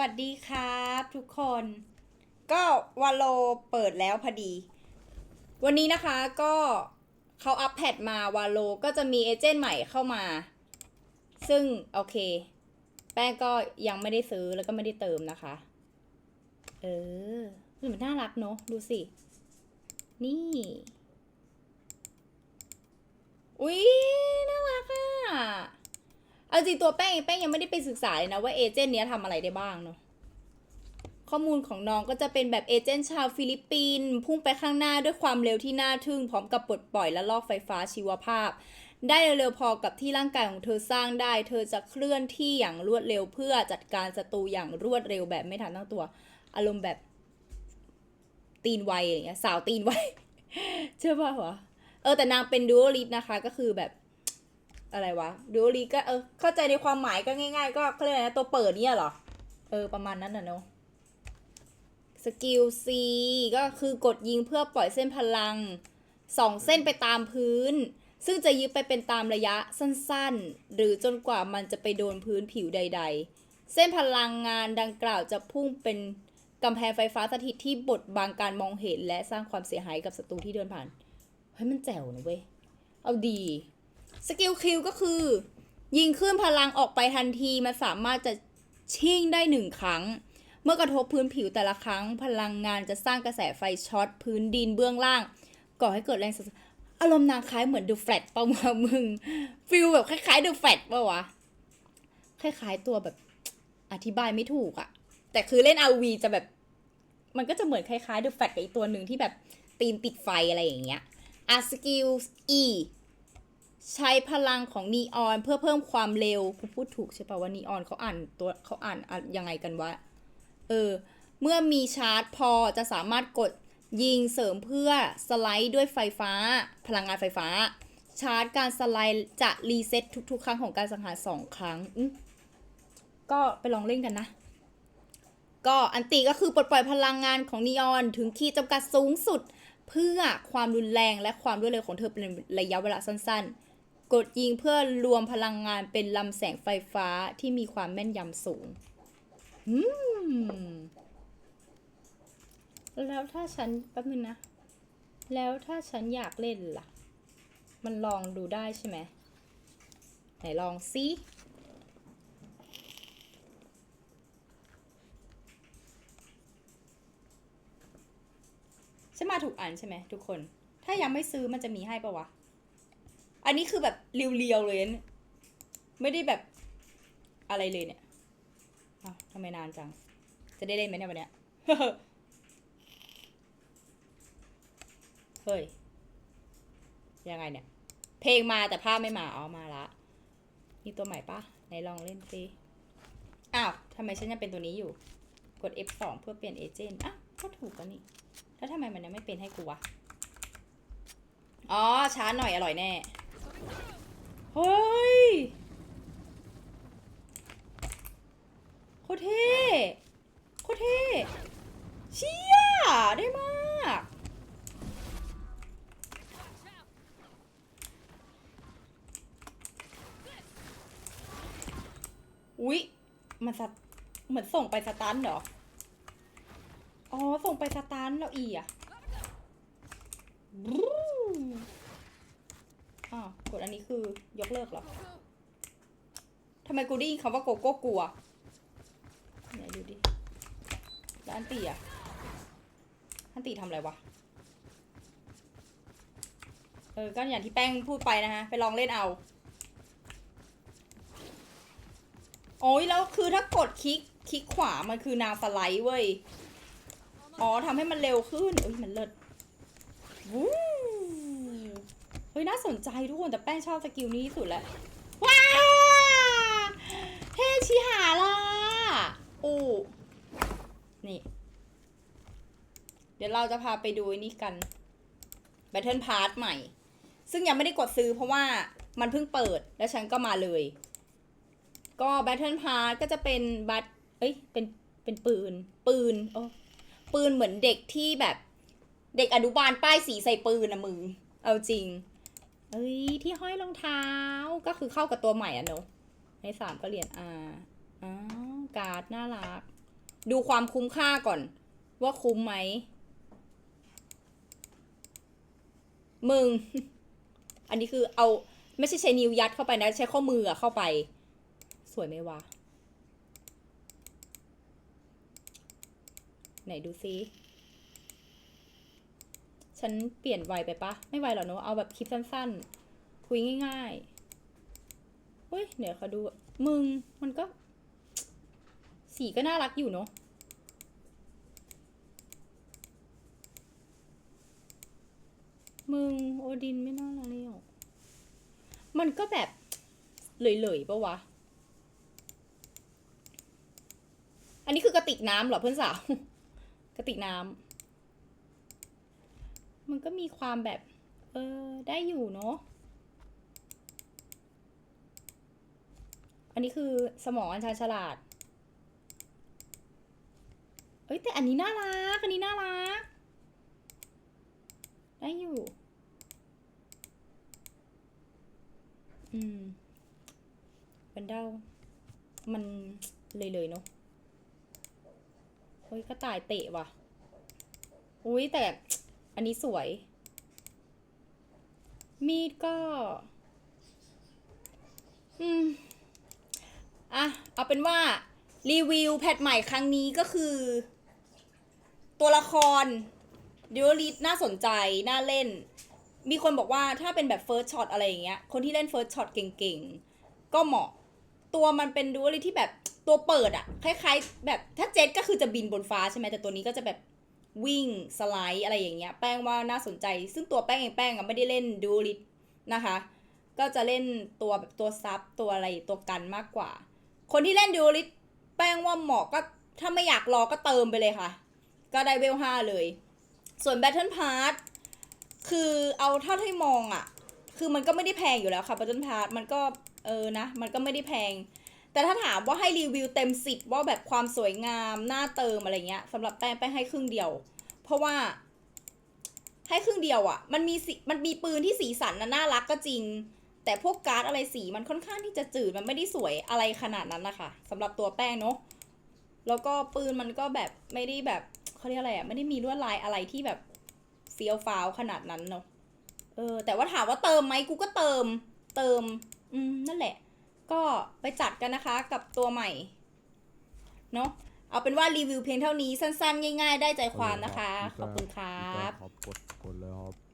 วัสดีครับทุกคน ก็วาโลเปิดแล้วพอดี วันนี้นะคะก็เขาอัปแพดมาวาโลก็จะมีเอเจนต์ใหม่เข้ามา ซึ่งโอเค แป้งก็ยังไม่ได้ซื้อแล้วก็ไม่ได้เติมนะคะ เออมันน่ารักเนอะดูสิ นี่ อุ๊ย น่ารักอะ เอาจริงตัวแป้งแป้งยังไม่ได้ไปศึกษาเลยนะว่าเอเจนต์เนี้ยทำอะไรได้บ้างเนาะข้อมูลของน้องก็จะเป็นแบบเอเจนต์ชาวฟิลิปปินส์พุ่งไปข้างหน้าด้วยความเร็วที่น่าทึ่ง พร้อมกับปลดปล่อยและลอกไฟฟ้าชีวภาพ ได้เร็วๆพอกับที่ร่างกายของเธอสร้างได้ เธอจะเคลื่อนที่อย่างรวดเร็วเพื่อจัดการศัตรูอย่างรวดเร็วแบบไม่ทันตั้งตัว อารมณ์แบบ ตีนไวอย่างเงี้ยสาวตีนไว เชื่อป่าวะเออแต่นางเป็นดูโอลิสนะคะก็คือแบบ อะไรวะดูโอลิก็เออเข้าใจในความหมายก็ง่าย ๆ ก็เขาเรียกอะไรนะตัวเปิดเนี่ยเหรอ เออ ประมาณนั้นน่ะเนาะสกิล C ก็คือกดยิงเพื่อปล่อยเส้นพลังสองเส้นไปตามพื้น ซึ่งจะยึดไปเป็นตามระยะสั้นๆ หรือจนกว่ามันจะไปโดนพื้นผิวใด ๆ เส้นพลังงานดังกล่าวจะพุ่งเป็นกำแพงไฟฟ้าสถิตที่บดบังการมองเห็นและสร้างความเสียหายกับศัตรูที่เดินผ่าน เฮ้ยมันแจ๋วนะเว้ย เอาดี สกิลคิวก็คือ ยิงคลื่นพลังออกไปทันทีมันสามารถจะชิ่งได้หนึ่งครั้ง เมื่อกระทบพื้นผิวแต่ละครั้ง พลังงานจะสร้างกระแสไฟช็อตพื้นดินเบื้องล่าง ก่อให้เกิดแรงสั่นอารมณ์นางคล้ายเหมือนดอะแฟลตเปล่าวะมึงฟิลแบบคล้ายๆดอะแฟลตเปล่าวะคล้ายๆตัวแบบอธิบายไม่ถูกอะแต่คือเล่น RV จะแบบ มันก็จะเหมือนคล้ายๆดอะแฟลตกับอีกตัวหนึ่งที่แบบตีนติดไฟอะไรอย่างเงี้ยอะสกิล E ใช้พลังของนีออนเพื่อเพิ่มความเร็วพูดถูกใช่ป่ะว่านีออนเขาอ่านตัวเขาอ่านยังไงกันวะ เออ เมื่อมีชาร์จพอจะสามารถกดยิงเสริมเพื่อสไลด์ด้วยไฟฟ้า พลังงานไฟฟ้า ชาร์จการสไลด์จะรีเซ็ตทุกๆ ครั้งของการสังหารสองครั้ง ก็ไปลองเล่นกันนะ ก็อันติก็คือปลดปล่อยพลังงานของนีออนถึงขีดจำกัดสูงสุด เพื่อความรุนแรงและความรวดเร็วของเธอเป็นระยะเวลาสั้นๆ กดยิงเพื่อรวมพลังงานเป็นลำแสงไฟฟ้าที่มีความแม่นยำสูง อืม แล้วถ้าฉันแป๊บนึงนะ แล้วถ้าฉันอยากเล่นล่ะ มันลองดูได้ใช่ไหม ไหนลองซิฉันมาถูกอันใช่ไหมทุกคน ถ้ายังไม่ซื้อมันจะมีให้ปะวะ อันนี้คือแบบเรียวๆเลยนะไม่ได้แบบอะไรเลยเนี่ยอ้าวทำไมนานจัง จะได้เล่นไหมเนี่ยวันเนี้ย เฮ้ย ยังไงเนี่ย เพลงมาแต่ภาพไม่มา อ๋อ มาละ มีตัวใหม่ปะไหนลองเล่นสิอ้าวทำไมฉันยังเป็นตัวนี้อยู่ กด F2 เพื่อเปลี่ยนเอเจนต์อ้าวก็ถูกแล้วนี่ แล้วทำไมมันยังไม่เป็นให้กูวะ อ๋อ ช้าหน่อยอร่อยแน่ เฮ้ยโคตรเท่โคตรเท่เชี่ยได้มากอุ๊ยมันสตเหมือนส่งไปสตันเหรอ อ๋อ ส่งไปสตันแล้วอีอะ อ้าวกดอันนี้คือยกเลิกเหรอทำไมกูได้ยินคำว่าโกโก้กลัวไหนดูดิแล้วอันตีอะอันตีทำอะไรวะ เออ ก็อย่างที่แป้งพูดไปนะฮะ ไปลองเล่นเอา โอ้ยแล้วคือถ้ากดคลิก คลิกขวา มันคือนาสไลด์เว้ย อ๋อทำให้มันเร็วขึ้นเอ้ยมันเลิศวู้ ฮ้ยน่าสนใจทุกคนแต่แป้งชอบสกิลนี้ที่สุดแล้วว้าเทชิหาล่ะโอ้นี่ เดี๋ยวเราจะพาไปดูนี่กัน Battle Pass ใหม่ ซึ่งยังไม่ได้กดซื้อเพราะว่ามันเพิ่งเปิดแล้วฉันก็มาเลย ก็ Battle Pass ก็จะเป็นบัตเอ้ยเป็นเป็นปืน ปืนโอ้ปืนเหมือนเด็กที่แบบเด็กอนุบาลป้ายสีใส่ปืนนะมึง เอาจริง เอ้ยที่ห้อยรองเท้าก็คือเข้ากับตัวใหม่อะเนอะในสามก็เหรียนอ่าอ้าวการ์ดน่ารัก ดูความคุ้มค่าก่อน ว่าคุ้มไหมมึง อันนี้คือเอาไม่ใช่ใช้นิ้วยัดเข้าไปนะ ใช้ข้อมือเข้าไป สวยไหมวะ ไหนดูซิ ฉันเปลี่ยนไวไปปะไม่ไวหรอกเนอะเอาแบบคลิปสั้นๆ คุยง่ายๆเฮ้ยเดี๋ยวเขาดูมึงมันก็ สีก็น่ารักอยู่เนอะมึงโอดินไม่น่ารักเลยหรอมันก็แบบเหลยๆปะวะ อันนี้คือกระติกน้ำเหรอเพื่อนสาว กระติกน้ำ มันก็มีความแบบ เออ ได้อยู่เนาะ อันนี้คือสมองอันชาญฉลาด เอ้ยแต่อันนี้น่ารัก อันนี้น่ารัก ได้อยู่ อืมเป็นเด้า มันเลยๆเนาะเฮ้ยกระต่ายเตะว่ะ อุ้ยแต่ อันนี้สวย มีดก็ อืม อะ เอาเป็นว่า รีวิวแพทใหม่ครั้งนี้ก็คือ ตัวละครดิวลิสน่าสนใจ น่าเล่น มีคนบอกว่าถ้าเป็นแบบเฟิร์สช็อตอะไรอย่างเงี้ย คนที่เล่นเฟิร์สช็อตเก่งๆ ก็เหมาะ ตัวมันเป็นดูลิที่แบบตัวเปิดอะคล้ายๆ แบบถ้าเจ็ตก็คือจะบินบนฟ้าใช่ไหมแต่ตัวนี้ก็จะแบบ วิ่งสไลด์อะไรอย่างเงี้ยแป้งว่าน่าสนใจ ซึ่งตัวแป้งเองแป้งอะไม่ได้เล่นดูลิทนะคะ ก็จะเล่นตัวแบบตัวซับตัวอะไรตัวกันมากกว่า คนที่เล่นดูลิทแป้งว่าเหมาะก็ถ้าไม่อยากรอก็เติมไปเลยค่ะ ก็ได้เวลห้าเลย ส่วน Battle Pass คือเอาเท่าที่มองอะคือมันก็ไม่ได้แพงอยู่แล้วค่ะ Battle Pass มันก็เออนะ มันก็ไม่ได้แพง แต่ถ้าถามว่าให้รีวิวเต็มสิบว่าแบบความสวยงามหน้าเติมอะไรเงี้ยสำหรับแป้งแป้งให้ครึ่งเดียว เพราะว่า ให้ครึ่งเดียวอะ่ะ มันมีสีมันมีปืนที่สีสันนะน่ารักก็จริง แต่พวกการ์ดอะไรสีมันค่อนข้างที่จะจืดมันไม่ได้สวยอะไรขนาดนั้นนะคะสำหรับตัวแป้งเนาะแล้วก็ปืนมันก็แบบไม่ได้แบบเขาเรียกอะไรอะ่ะไม่ได้มีลวดลายอะไรที่แบบเฟี้ยวฟ้าวขนาดนั้นเนาะเออแต่ว่าถามว่าเติมไหมกูก็เติม เติม อืมนั่นแหละ ก็ไปจัดกันนะคะกับตัวใหม่เนาะเอาเป็นว่ารีวิวเพียงเท่านี้สั้นๆ ง่ายๆ ได้ใจความนะคะ ขอบคุณครับครับกดกดเลยครับ